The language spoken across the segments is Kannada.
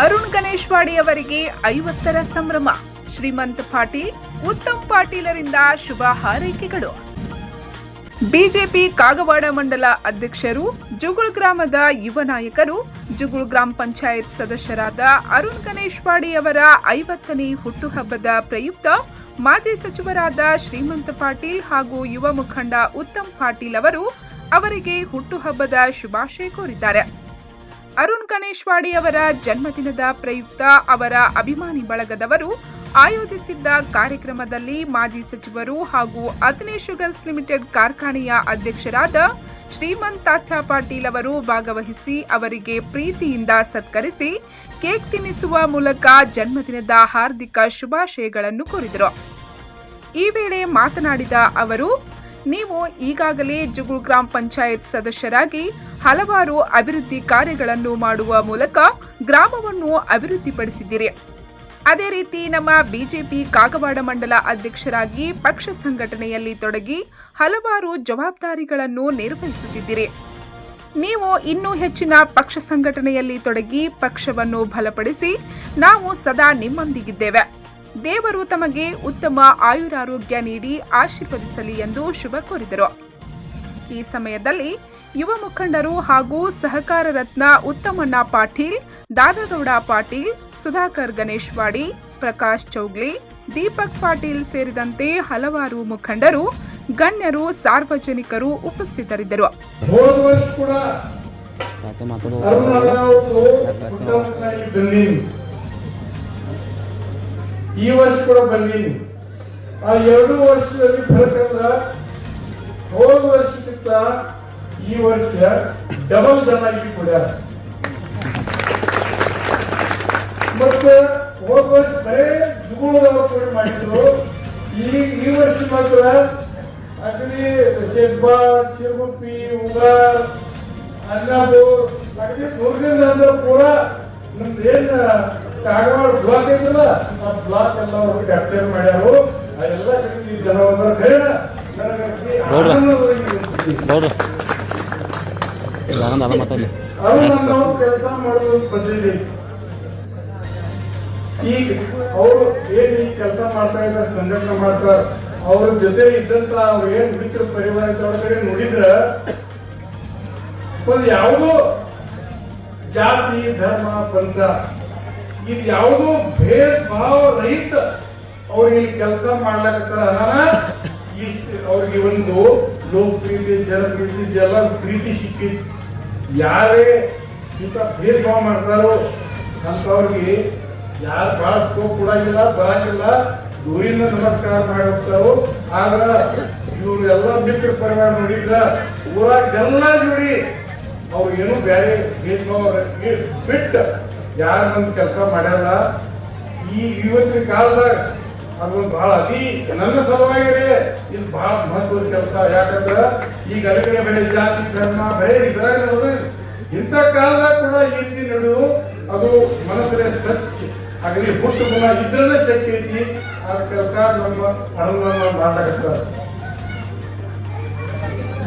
ಅರುಣ್ ಗಣೇಶ್ವಾಡಿ ಅವರಿಗೆ ಐವತ್ತರ ಸಂಭ್ರಮ. ಶ್ರೀಮಂತ್ ಪಾಟೀಲ್, ಉತ್ತಮ್ ಪಾಟೀಲರಿಂದ ಶುಭ ಹಾರೈಕೆಗಳು. ಬಿಜೆಪಿ ಕಾಗವಾಡ ಮಂಡಲ ಅಧ್ಯಕ್ಷರು, ಜುಗುಳ್ ಗ್ರಾಮದ ಯುವ ನಾಯಕರು, ಜುಗುಳ್ ಗ್ರಾಮ ಪಂಚಾಯತ್ ಸದಸ್ಯರಾದ ಅರುಣ್ ಗಣೇಶ್ವಾಡಿ ಅವರ ಐವತ್ತನೇ ಹುಟ್ಟುಹಬ್ಬದ ಪ್ರಯುಕ್ತ ಮಾಜಿ ಸಚಿವರಾದ ಶ್ರೀಮಂತ ಪಾಟೀಲ್ ಹಾಗೂ ಯುವ ಮುಖಂಡ ಉತ್ತಮ್ ಪಾಟೀಲ್ ಅವರು ಅವರಿಗೆ ಹುಟ್ಟುಹಬ್ಬದ ಶುಭಾಶಯ ಕೋರಿದ್ದಾರೆ. ಅರುಣ್ ಗಣೇಶ್ವಾಡಿ ಅವರ ಜನ್ಮದಿನದ ಪ್ರಯುಕ್ತ ಅವರ ಅಭಿಮಾನಿ ಬಳಗದವರು ಆಯೋಜಿಸಿದ್ದ ಕಾರ್ಯಕ್ರಮದಲ್ಲಿ ಮಾಜಿ ಸಚಿವರು ಹಾಗೂ ಅತ್ನೆ ಶುಗರ್ಸ್ ಲಿಮಿಟೆಡ್ ಕಾರ್ಖಾನೆಯ ಅಧ್ಯಕ್ಷರಾದ ಶ್ರೀಮಂತ್ ತಾತ್ಯ ಪಾಟೀಲ್ ಅವರು ಭಾಗವಹಿಸಿ ಅವರಿಗೆ ಪ್ರೀತಿಯಿಂದ ಸತ್ಕರಿಸಿ ಕೇಕ್ ತಿನ್ನಿಸುವ ಮೂಲಕ ಜನ್ಮದಿನದ ಹಾರ್ದಿಕ ಶುಭಾಶಯಗಳನ್ನು ಕೋರಿದರು. ಈ ವೇಳೆ ಮಾತನಾಡಿದ ಅವರು, ನೀವು ಈಗಾಗಲೇ ಜುಗುಳ್ ಗ್ರಾಮ ಪಂಚಾಯತ್ ಸದಸ್ಯರಾಗಿ ಹಲವಾರು ಅಭಿವೃದ್ಧಿ ಕಾರ್ಯಗಳನ್ನು ಮಾಡುವ ಮೂಲಕ ಗ್ರಾಮವನ್ನು ಅಭಿವೃದ್ಧಿಪಡಿಸಿದ್ದೀರಿ. ಅದೇ ರೀತಿ ನಮ್ಮ ಬಿಜೆಪಿ ಕಾಗವಾಡ ಮಂಡಲ ಅಧ್ಯಕ್ಷರಾಗಿ ಪಕ್ಷ ಸಂಘಟನೆಯಲ್ಲಿ ತೊಡಗಿ ಹಲವಾರು ಜವಾಬ್ದಾರಿಗಳನ್ನು ನಿರ್ವಹಿಸುತ್ತಿದ್ದೀರಿ. ನೀವು ಇನ್ನೂ ಹೆಚ್ಚಿನ ಪಕ್ಷ ಸಂಘಟನೆಯಲ್ಲಿ ತೊಡಗಿ ಪಕ್ಷವನ್ನು ಬಲಪಡಿಸಿ ನಾವು ಸದಾ ನಿಮ್ಮೊಂದಿಗಿದ್ದೇವೆ. ದೇವರು ತಮಗೆ ಉತ್ತಮ ಆಯುರಾರೋಗ್ಯ ನೀಡಿ ಆಶೀರ್ವದಿಸಲಿ ಎಂದು ಶುಭ ಕೋರಿದರು. ಈ ಸಮಯದಲ್ಲಿ ಯುವ ಮುಖಂಡರು ಹಾಗೂ ಸಹಕಾರ ರತ್ನ ಉತ್ತಮಣ್ಣ ಪಾಟೀಲ್ ದಾದಗೌಡ ಪಾಟೀಲ್, ಸುಧಾಕರ್ ಗಣೇಶ್ವಾಡಿ, ಪ್ರಕಾಶ್ ಚೌಗ್ಲಿ, ದೀಪಕ್ ಪಾಟೀಲ್ ಸೇರಿದಂತೆ ಹಲವಾರು ಮುಖಂಡರು, ಗಣ್ಯರು, ಸಾರ್ವಜನಿಕರು ಉಪಸ್ಥಿತರಿದ್ದರು. ಈ ವರ್ಷ ಕೂಡ ಬಂದೀನಿ ಆ ಎರಡು ವರ್ಷದಲ್ಲಿ ಫಲಕಂದ್ರ ಹೋದ ವರ್ಷಕ್ಕಿಂತ ಈ ವರ್ಷ ಡಬಲ್ ಚೆನ್ನಾಗಿ ಕೂಡ. ಮತ್ತೆ ಹೋದ ವರ್ಷ ಬರೇ ಜುಗುಳದವ್ರು ಕೂಡ ಮಾಡಿದ್ರು. ಈ ಈ ವರ್ಷ ಮಾತ್ರ ಅಗದಿ ಶೆಬ್ಬಾ ಶಿರಗುಪ್ಪಿ ಉಗಾರ್ ಅನ್ನಪುರ್ ಅಗದಿ ದುರ್ಗದಿಂದ ಅಂದ್ರೆ ಪೂರ ನಮ್ದು ಏನ್ ಕಾಗವಾಡ ಬ್ಲಾಕ್ ಐತಲ್ಲ ಆ ಬ್ಲಾಕ್ ಎಲ್ಲ ಅವರು ಕ್ಯಾಪ್ಚರ್ ಮಾಡ್ಯಾರು. ಅದೆಲ್ಲ ಕಡೆ ಈ ಜನ ಬಂದ್ರೆ ಖರೇನ ನನಗೆ ಅಗದಿ ನೋಡ್ರ. ಆನಂದವಾಗಿ ಅನಿಸ್ತೈತಿ. ನೋಡ್ರಿ. ಆನಂದ ಮಾತಾಡಲಿ ಅದು ನಾವು ಕೆಲಸ ಈಗ ಅವರು ಏನ್ ಈ ಕೆಲಸ ಮಾಡ್ತಾ ಇದ್ದಾರೆ, ಸಂಘಟನೆ ಮಾಡ್ತಾರೆ ಅವ್ರ ಜೊತೆ ಇದ್ದಂತ ಅವ್ರು ಏನ್ ಮಿತ್ರ ಪರಿವಾರ ಕಡೆ ನೋಡಿದ್ರ, ಒಂದು ಯಾವುದೋ ಜಾತಿ, ಧರ್ಮ, ಪಂಥ, ಇದು ಯಾವುದೋ ಭೇದ ಭಾವ ರಹಿತ ಅವ್ರಿಗೆ ಕೆಲಸ ಮಾಡ್ಲಕತ್ತಾರ. ಅವ್ರಿಗೆ ಒಂದು ಲೋಕ ಪ್ರೀತಿ, ಜನ ಪ್ರೀತಿ ಜಲ ಪ್ರೀತಿ ಸಿಕ್ಕಿತ್ತು ಯಾರೇ ಇಂಥ ಭಾವ ಮಾಡ್ತಾರೋ ಅಂಥವ್ರಿಗೆ ಯಾರು ಭಾಳ ಸ್ಕೋಪ್ ಕೊಡಂಗಿಲ್ಲ, ಬರಂಗಿಲ್ಲ. ದೂರಿಂದ ನಮಸ್ಕಾರ ಮಾಡಿರ್ತಾರೋ, ಆದ್ರೆ ಆದ್ರ ಇವ್ರು ಎಲ್ಲ ಮಿತ್ರ ಪರಿವಾರ ನೋಡಿದ್ರ ಊರಾಗ ಎಲ್ಲ ಜೋಡಿ ಅವ್ರು ಏನು ಬೇರೆ ಭೇದ ಭಾವ ಬಿಟ್ಟು ಯಾರು ನಮ್ಮ ಕೆಲಸ ಮಾಡ್ಯಾರ. ಈ ಇವತ್ತಿನ ಕಾಲದಾಗ ಅದೊಂದು ಬಹಳ ಅತಿ ನನ್ನ ಸಲುವಾಗಿ ಇದು ಬಹಳ ಮಹತ್ವದ ಕೆಲಸ. ಯಾಕಂದ್ರೆ ಈಗ ಅಲ್ಲಿಕಡೆ ಬೆಳೆ ಜಾತಿ, ಧರ್ಮ ಬೆಳೆ ಇದ್ರಾಗ ಇಂಥ ಕಾಲದಾಗ ಕೂಡ ಈ ರೀತಿ ನಡೆದು ಅದು ಮನಸ್ಸಿನ ಟಚ್ ಹಾಗಾಗಿ ಹುಟ್ಟು ಗುಣ ಇದ್ರಲ್ಲೇ ಶಕ್ತಿ ಐತಿ. ಆ ಕೆಲಸ ನಮ್ಮ ಅರಣ್ಯ ಮಾಡಾಕತ್ತಾರೆ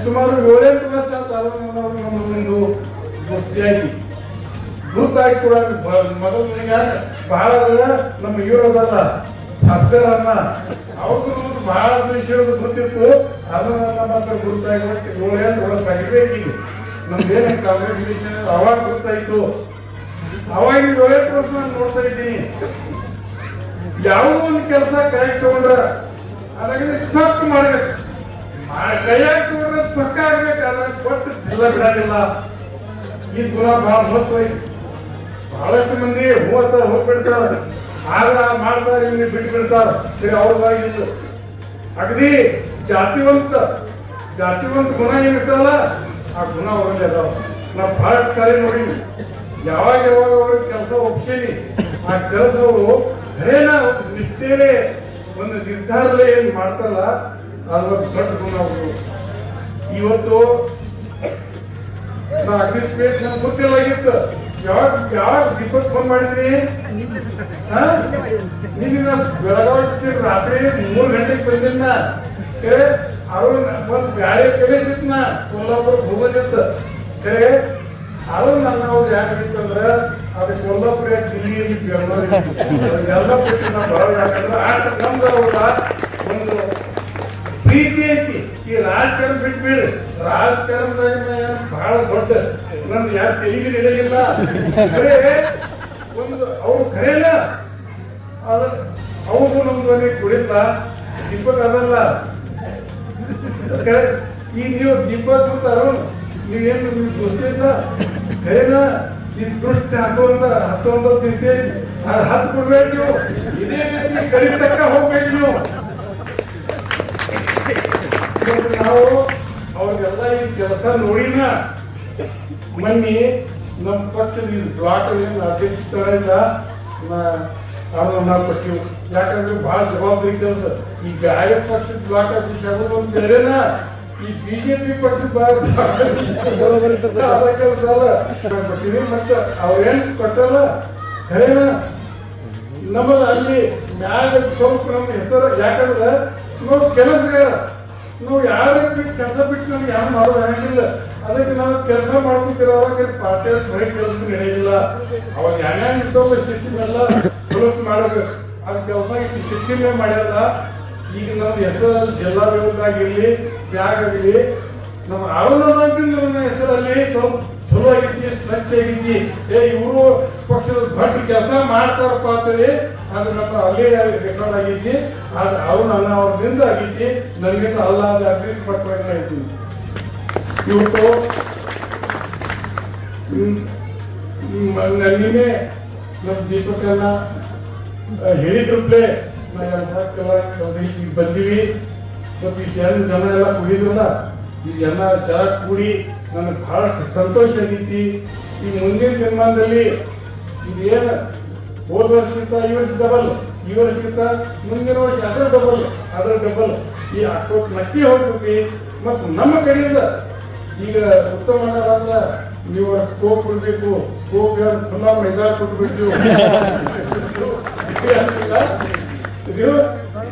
ಸುಮಾರು ಏಳೆಂಟು ವರ್ಷ ತಾಲೂಕು ಅರುಣ್ ನಮ್ಮ ಒಂದು ದೋಸ್ತಿಯಾಗಿ ಭೂತಾಗಿ ಕೂಡ ಬ- ಮೊದಲು ಈಗ ಬಹಳ ನಮ್ಮ ಇವ್ರದಲ್ಲ ಅಸ್ಕರ್ ಅನ್ನ ಅವ್ರದ್ದು ಬಹಳ ವಿಷಯಗಳು ಗೊತ್ತಿತ್ತು. ಅದನ್ನ ಮಾತ್ರ ಗುರುತಾಗಿ ಏಳೆಂಟು ನಮ್ಗೆ ನಮ್ದೇನು ಕಾಂಗ್ರೆಸ್ ಅವಾಗ ಗೊತ್ತಾಯ್ತು. ಅವಾಗ ಏಳೆಂಟು ವರ್ಷ ನೋಡ್ತಾ ಇದ್ದೀನಿ. ಯಾವುದೋ ಒಂದು ಕೆಲಸ ಕೈ ತಗೊಂಡ್ರ ಅದಾಗಿದೆ ತಪ್ಪು ಮಾಡ್ಬೇಕು. ಕೈಯಾಗಿ ತಗೊಂಡ್ರೆ ತಕ್ಕ ಆಗ್ಬೇಕು ಅದ್ರ ಕೊಟ್ಟು ಎಲ್ಲ ಬಿಡಲಿಲ್ಲ ಈ ಗುಲಾಬ್ ಬಹಳ ಮಹತ್ವ ಬಹಳಷ್ಟು ಮಂದಿ ಹೂವತ್ತ ಹೋಗ್ಬಿಡ್ತಾರ. ಆಗ ಮಾಡ್ತಾರೆ ಇಲ್ಲಿ ಬಿಟ್ಟು ಬಿಡ್ತಾರ. ಸರಿ ಅಗದಿ ಜಾತಿವಂತ ಜಾತಿವಂತ ಗುಣ ಏನಿರ್ತಾವಲ್ಲ ಆ ಗುಣ ಅವರಲ್ಲಿ ಅದಾವ. ನಾ ಬಹಳ ಸಾರಿ ನೋಡಿ ಯಾವಾಗ ಯಾವಾಗ ಅವ್ರಿಗೆ ಕೆಲಸ ಒಪ್ಸೀನಿ, ಆ ಕೆಲಸವರು ನಾ ಒಂದು ನಿಷ್ಠೆಲೆ ಒಂದು ನಿರ್ಧಾರದಲ್ಲಿ ಏನ್ ಮಾಡ್ತಾರಲ್ಲ ಅದ್ರ ದೊಡ್ಡ ಗುಣ ಅವರು ಇವತ್ತು ನಾ ಅಗ್ನಿಸ್ಪೇಟ್ ನಮ್ಗೆ ಗೊತ್ತಿಲ್ಲಾಗಿತ್ತು ಯಾವಾಗ ದೀಪಕ್ ಫೋನ್ ಮಾಡಿದ್ರಿ? ನೀನು ರಾತ್ರಿ ಮೂರು ಗಂಟೆಗೆ ಬಂದಿಲ್ಲ ಅವ್ರು ಒಂದು ಗಾಡಿ ಕಲಿಸಿತ್ ನಾ, ಕೊಲ್ಲಾಪುರ ಹೋಗೋದಿತ್ತು ಕರೆ ಅದು ನನ್ನ ಅವ್ರು ಅಂತಂದ್ರೆ ಅದಕ್ಕೆ ಕೊಲ್ಲಾಪುರ ದಿಲ್ಲಿಯಲ್ಲಿ ಬೆಂಗಳೂರು ಎಲ್ಲ ಬಿಟ್ಟು ನಾವು ಒಂದು ಐತಿ. ಈ ರಾಜಕಾರಣ ಬಿಟ್ಬಿಡ್ರಿ. ರಾಜಕಾರಣದಾಗ ಏನ್ ಬಹಳ ದೊಡ್ಡ ನಂದು ಯಾರು ತೆಲಿಗೆ ನಡೆಯಿಲ್ಲ ಒಂದು ಅವ್ರು ಕರೆಯಲ್ಲ. ಅದ ಅವ್ರು ನಮ್ದು ಮನೆಗೆ ಕುಡಿಲ್ಲ ದೀಪಕ್ ಅದಲ್ಲ. ಈ ನೀವು ದೀಪಕ್ ಕೂತಾರ ನೀವೇನು ನಿಮ್ಗೆ ಗೊತ್ತಿಲ್ಲ ಖರೇನ ಈ ದೃಷ್ಟಿ ಹಾಕುವಂತ ಹತ್ತುವಂತ ಅದು ಹತ್ತು ಕೊಡ್ಬೇಕು ನೀವು. ಇದೇ ರೀತಿ ಕಡಿತಕ್ಕ ಹೋಗ್ಬೇಕು ನೀವು. ನಾವು ಅವ್ರಿಗೆಲ್ಲ ಈ ಕೆಲಸ ನೋಡಿನ ಮೊನ್ನೆ ನಮ್ಮ ಪಕ್ಷದ ಬ್ಲಾಕ್ ಏನು ನಾವು ಕೊಟ್ಟಿವಿ ಯಾಕಂದ್ರೆ ಬಹಳ ಜವಾಬ್ದಾರಿ ಕೆಲಸ. ಈ ಗಾಯ ಪಕ್ಷದ ಬ್ಲಾಕ್ ಅಧ್ಯಕ್ಷ ಆಗೋದು ಒಂದು ಬೇರೆನ ಈ ಬಿಜೆಪಿ ಪಕ್ಷದ ಅದ ಕೆಲಸ ಅಲ್ಲ ಕೊಟ್ಟಿವಿ ಮತ್ತೆ ಅವ್ರೇನ್ ಕೊಟ್ಟಲ್ಲ ಖರೇನ ನಮ್ಮದು ಅಲ್ಲಿ ಮ್ಯಾಗ ಸ್ವಲ್ಪ ನಮ್ಮ ಹೆಸರು, ಯಾಕಂದ್ರೆ ನಾವು ಕೆಲಸಗಾರ ನಾವು ಯಾರು ಬಿಟ್ಟು ಕೆಲಸ ಬಿಟ್ಟು ನಮ್ಗೆ ಯಾರು ಮಾಡೋದು ಅದಕ್ಕೆ ನಾನು ಕೆಲಸ ಮಾಡ್ಕೊತಿರೋವಾಗ ಪಾರ್ಟಿ ಬರೀ ಕೆಲಸ ನಡೆಯಿಲ್ಲ ಅವಾಗ ಯಾರ್ಯಾರು ಇರ್ತವಲ್ಲ ಸಿಸ್ಟಮ್ ಡೆವಲಪ್ ಮಾಡಬೇಕು. ಅದು ಕೆಲಸ ಸಿಸ್ಟಮೇ ಮಾಡ್ಯಾರ ಈಗ ನಮ್ಮ ಹೆಸರಲ್ಲಿ ಜಿಲ್ಲಾಡಳಿತದಾಗಿರ್ಲಿ ಬ್ಯಾಗ್ ಆಗಲಿ ನಮ್ಮ ಆರೋಗ್ಯದಿಂದ ನಮ್ಮ ಹೆಸರಲ್ಲಿ ಸ್ವಲ್ಪ ಚಲೋ ಆಗಿದ್ದಿ ಸ್ವಚ್ಛ ಆಗಿದ್ದಿ ಏ, ಇವರು ಪಕ್ಷದ ಭಟ್ ಕೆಲಸ ಮಾಡ್ತಾರಪ್ಪ ಅಂತೇಳಿ ಅದು ನಮ್ಮ ಅಲ್ಲೇ ರೆಕಾರ್ಡ್ ಆಗಿದ್ದಿ ಅದು ಅವ್ರು ನನ್ನ ಅವ್ರಿಂದ ಆಗಿದ್ದಿ ನನಗಿಂತ ಅಲ್ಲ ಅದು ಅಗ್ರಿ ಪಡ್ಕೊಂಡು ಐತಿ ಇವತ್ತು ನಿನ್ನೆ ನಮ್ಮ ದೀಪಕನ್ನ ಹೇಳಿದ್ರಪ್ಲೆ ಈಗ ಬಂದೀವಿ ಮತ್ತು ಈ ಜನ ಎಲ್ಲ ಕುಡಿದ್ರಲ್ಲ ಈ ಎಲ್ಲ ಜನ ಕೂಡಿ ನನಗೆ ಬಹಳ ಸಂತೋಷ ಆಗೈತಿ ಈ ಮುಂದಿನ ಜನ್ಮಾನದಲ್ಲಿ ಇದೇನು ಹೋದ ವರ್ಷಕ್ಕಿಂತ ವರ್ಷ ಡಬಲ್ ಈ ವರ್ಷಕ್ಕಿಂತ ಮುಂದಿನ ವರ್ಷ ಅದರ ಡಬಲ್ ಅದರ ಡಬಲ್ ಈ ಅಕ್ಕೋಟ್ ನಕ್ಕಿ ಹೋಗ್ತೈತಿ ಮತ್ತು ನಮ್ಮ ಕಡೆಯಿಂದ ಈಗ ಉತ್ತಮ ನೀವು ಸ್ಕೋಪ್ ಕೊಡ್ಬೇಕು. ಸ್ಕೋಪ್ ಫುಲ್ಲ ಮೈದಾನ ಕೊಟ್ಬಿಟ್ಟು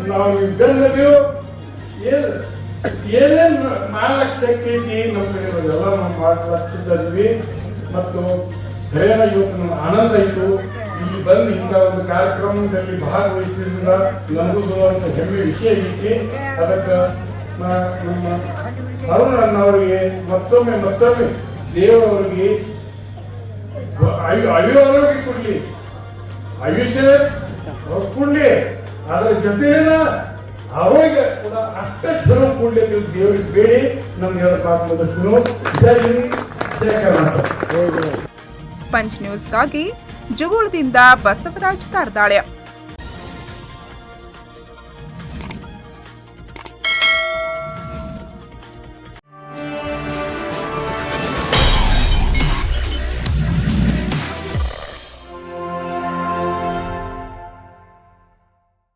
ನಾವು ಇದ್ದಲ್ಲದೀವು ಏನು ಏನೇನು ಮಾಡ್ಲಕ್ ಶಕ್ತಿ ಐತಿ ನಮ್ಮ ಕಡೆ ಎಲ್ಲ ನಾವು ಮಾಡ್ಲಕ್ಕಿದ್ವಿ ಮತ್ತು ಧೈರ್ಯ ಇವತ್ತು ನಮ್ಮ ಆನಂದ ಆಯ್ತು ಇಲ್ಲಿ ಬಂದು ಇಂಥ ಒಂದು ಕಾರ್ಯಕ್ರಮದಲ್ಲಿ ಭಾಗವಹಿಸಿದ್ರಿಂದ ನಮಗೂ ಒಂದು ಹೆಮ್ಮೆ ವಿಷಯ ಐತಿ. ಅದಕ್ಕೆ ನಾ- ನಮ್ಮ ಅರುಣಣ್ಣವರಿಗೆ ಮತ್ತೊಮ್ಮೆ ಮತ್ತೊಮ್ಮೆ ದೇವರವರಿಗೆ ಆರೋಗ್ಯ ಕೊಡ್ಲಿ. ಆಯುಷ್ಯ ಅದರ ಜೊತೆನ ಆರೋಗ್ಯ ಕೂಡ ಅಷ್ಟೇ ಚಲೋ ಕೊಡ್ಲಿ ದೇವರಿಗೆ ಬೇಡಿ. ನಮ್ಗೆ ಕರ್ನಾಟಕ. ಪಂಚ್ ನ್ಯೂಸ್ಗಾಗಿ ಜುಗುಳದಿಂದ ಬಸವರಾಜ್ ತಾರ್ದಾಳೆ.